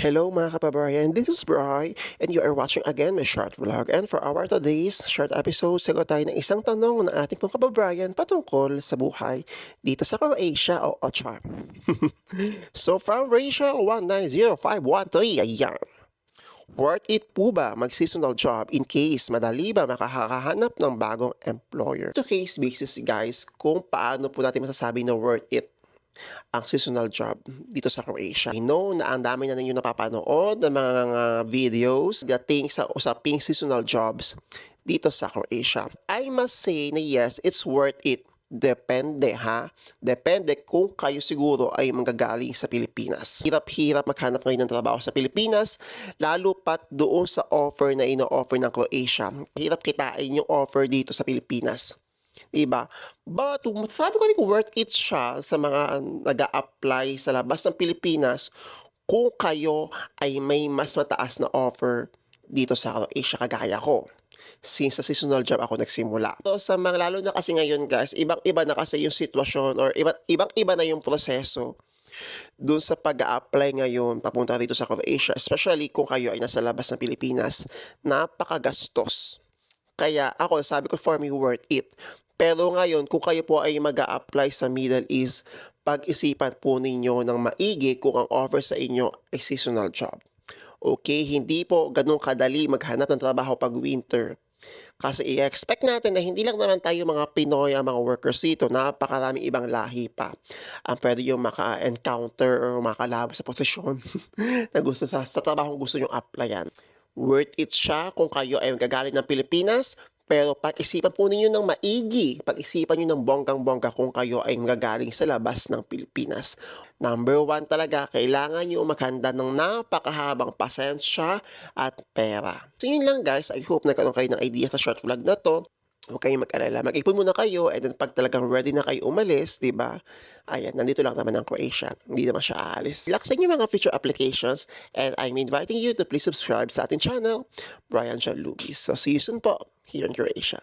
Hello mga kapabayan, this is Bri and you are watching again my short vlog and for our today's short episode, sagot tayo ng isang tanong ng ating pong kababayan patungkol sa buhay dito sa Croatia o Ochar. so from Rachel 190513, ayan. Worth it po ba mag-seasonal job in case madali ba makakahanap ng bagong employer? To case basis guys, kung paano po natin masasabi na worth it ang seasonal job dito sa Croatia. I know na ang dami na ninyo napapanood ng mga videos dating sa usaping seasonal jobs dito sa Croatia. I must say na yes, it's worth it. Depende ha. Depende kung kayo siguro ay manggagaling sa Pilipinas. Hirap-hirap maghanap ngayon ng trabaho sa Pilipinas, lalo pat doon sa offer na ino-offer ng Croatia. Hirap kitain yung offer dito sa Pilipinas. Diba? But sabi ko rin worth it siya sa mga nag apply sa labas ng Pilipinas kung kayo ay may mas mataas na offer dito sa Croatia kagaya ko since sa seasonal job ako nagsimula. So sa mga lalo na kasi ngayon guys, ibang-iba na kasi yung sitwasyon or iba, ibang-iba na yung proseso doon sa pag apply ngayon papunta dito sa Croatia, especially kung kayo ay nasa labas ng Pilipinas, napakagastos. Kaya ako, sabi ko for me, worth it. Pero ngayon, kung kayo po ay mag apply sa Middle East, pag-isipan po ninyo ng maigi kung ang offer sa inyo ay seasonal job. Okay, hindi po ganun kadali maghanap ng trabaho pag winter. Kasi i-expect natin na hindi lang naman tayo mga Pinoy ang mga workers dito, napakaraming ibang lahi pa ang pwede yung maka-encounter or makalaban sa posisyon na gusto sa, sa trabaho gusto nyong applyan. Worth it siya kung kayo ay gagaling ng Pilipinas, pero pag-isipan po ninyo ng maigi, pag-isipan nyo ng bonggang-bongga kung kayo ay magagaling sa labas ng Pilipinas. Number one talaga, kailangan nyo maghanda ng napakahabang pasensya at pera. So yun lang guys, I hope nagkaroon kayo ng idea sa short vlog na to. Huwag kayong mag-alala. Mag-ipon muna kayo and then pag talagang ready na kayo umalis, di ba? Ayan, nandito lang naman ang Croatia. Hindi naman siya aalis. Laksan yung mga future applications and I'm inviting you to please subscribe sa ating channel, Brian John Lubis. So see you soon po here in Croatia.